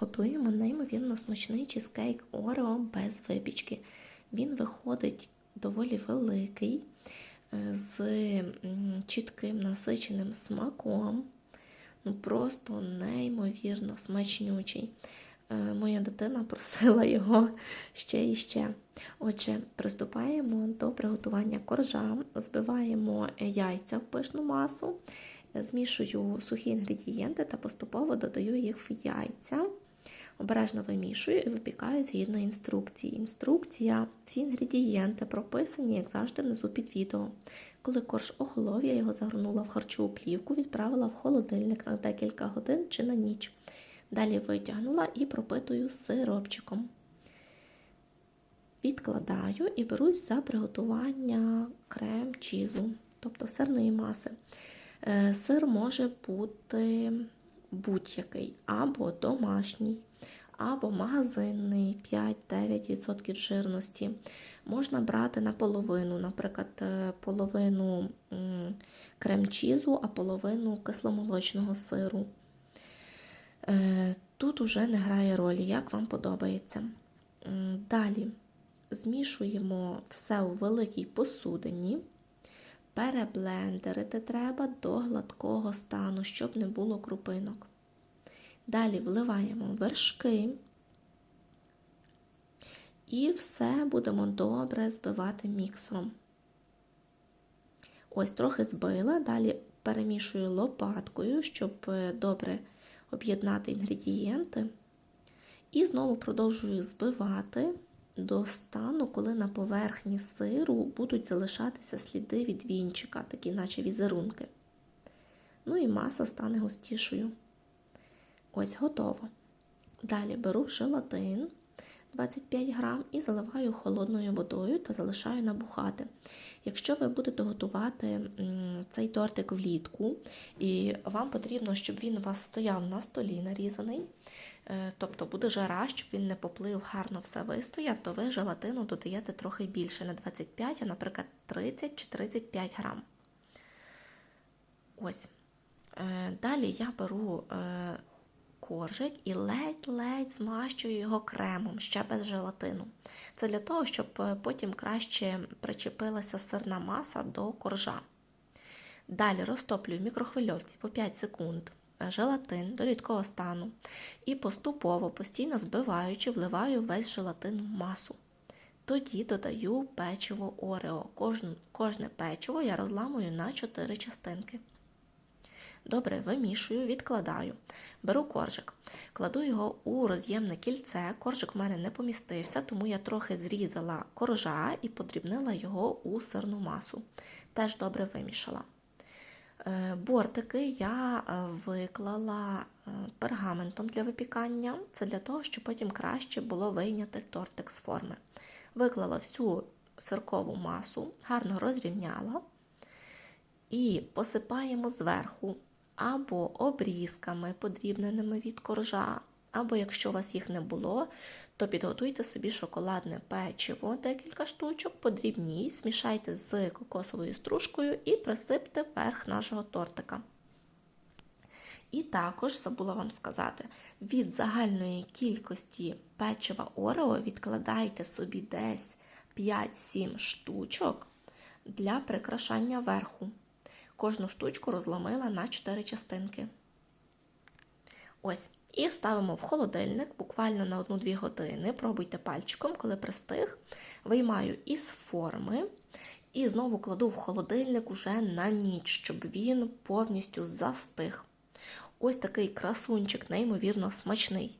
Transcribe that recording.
Готуємо неймовірно смачний чизкейк Орео без випічки. Він виходить доволі великий, е, з чітким насиченим смаком. Ну просто неймовірно смачнючий. Е, Моя дитина просила його ще і ще. Отже, приступаємо до приготування коржа, збиваємо яйця в пишну масу, змішую сухі інгредієнти та поступово додаю їх в яйця. Обережно вимішую і випікаю згідно інструкції. Інструкція, всі інгредієнти прописані, як завжди, внизу під відео. Коли корж охолов, я його загорнула в харчову плівку, відправила в холодильник на декілька годин чи на ніч. Далі витягнула і пропитую сиропчиком. Відкладаю і берусь за приготування крем-чізу, тобто сирної маси. Е, Сир може бути будь-який, або домашній, або магазинний 5-9% жирності. Можна брати наполовину, наприклад, е, половину крем-чізу, а половину кисломолочного сиру. Е, Тут уже не грає ролі, як вам подобається. Далі змішуємо все у великій посудині. Переблендерити треба до гладкого стану, щоб не було крупинок. Далі вливаємо вершки і все будемо добре збивати міксером. Ось трохи збила, далі перемішую лопаткою, щоб е, добре об'єднати інгредієнти. І знову продовжую збивати до стану, коли на поверхні сиру будуть залишатися сліди від вінчика, такі наче візерунки. Ну і маса стане густішою. Ось готово. Далі беру желатин 25 грам і заливаю холодною водою та залишаю набухати. Якщо ви будете готувати цей тортик влітку, і вам потрібно, щоб він у вас стояв на столі нарізаний, тобто буде жара, щоб він не поплив, гарно все вистояв, то ви желатину додаєте трохи більше, не 25, а, наприклад, 30 чи 35 грам. Ось. Е, Далі я беру е, коржик і ледь-ледь змащую його кремом, ще без желатину. Це для того, щоб е, потім краще причепилася сирна маса до коржа. Далі розтоплюю в мікрохвильовці по 5 секунд е, желатин до рідкого стану і поступово, постійно збиваючи, вливаю весь желатин в масу. Тоді додаю печиво Орео. Кожне, кожне печиво я розламую на 4 частинки. Добре, вимішую, відкладаю. Беру коржик, кладу його у роз'ємне кільце. Коржик в мене не помістився, тому я трохи зрізала коржа і подрібнила його у сирну масу. Теж добре вимішала. Е, Бортики я е, виклала е, пергаментом для випікання. Це для того, щоб потім краще було вийняти тортик з форми. Виклала всю сиркову масу, гарно розрівняла і посипаємо зверху або обрізками, подрібненими від коржа, або якщо у вас їх не було, то підготуйте собі шоколадне печиво, декілька штучок, подрібніть, змішайте з кокосовою стружкою і присипте верх нашого тортика. І також забула вам сказати, від загальної кількості печива Орео відкладайте собі десь 5-7 штучок для прикрашання верху. Кожну штучку розломила на 4 частинки. Ось. І ставимо в холодильник буквально на 1-2 години. Пробуйте пальчиком, коли пристиг. Виймаю із форми і знову кладу в холодильник уже на ніч, щоб він повністю застиг. Ось такий красунчик, неймовірно смачний.